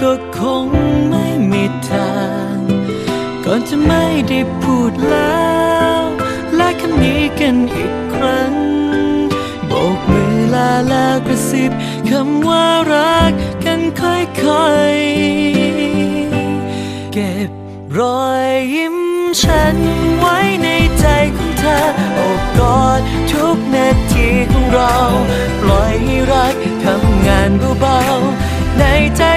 ก็คงไม่มีทาง ก่อนจะไม่ได้พูดแล้ว และคำนี้กันอีกครั้ง โบกมือลาแล้วกระซิบคำว่ารักกันค่อยๆ เก็บรอยยิ้มฉันไว้ในใจของเธอโอบกอดทุกนาทีของเรา ปล่อยให้รักทำงานเบาๆ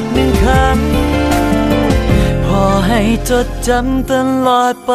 กหนึ่งคำพอให้จดจำตลอดไป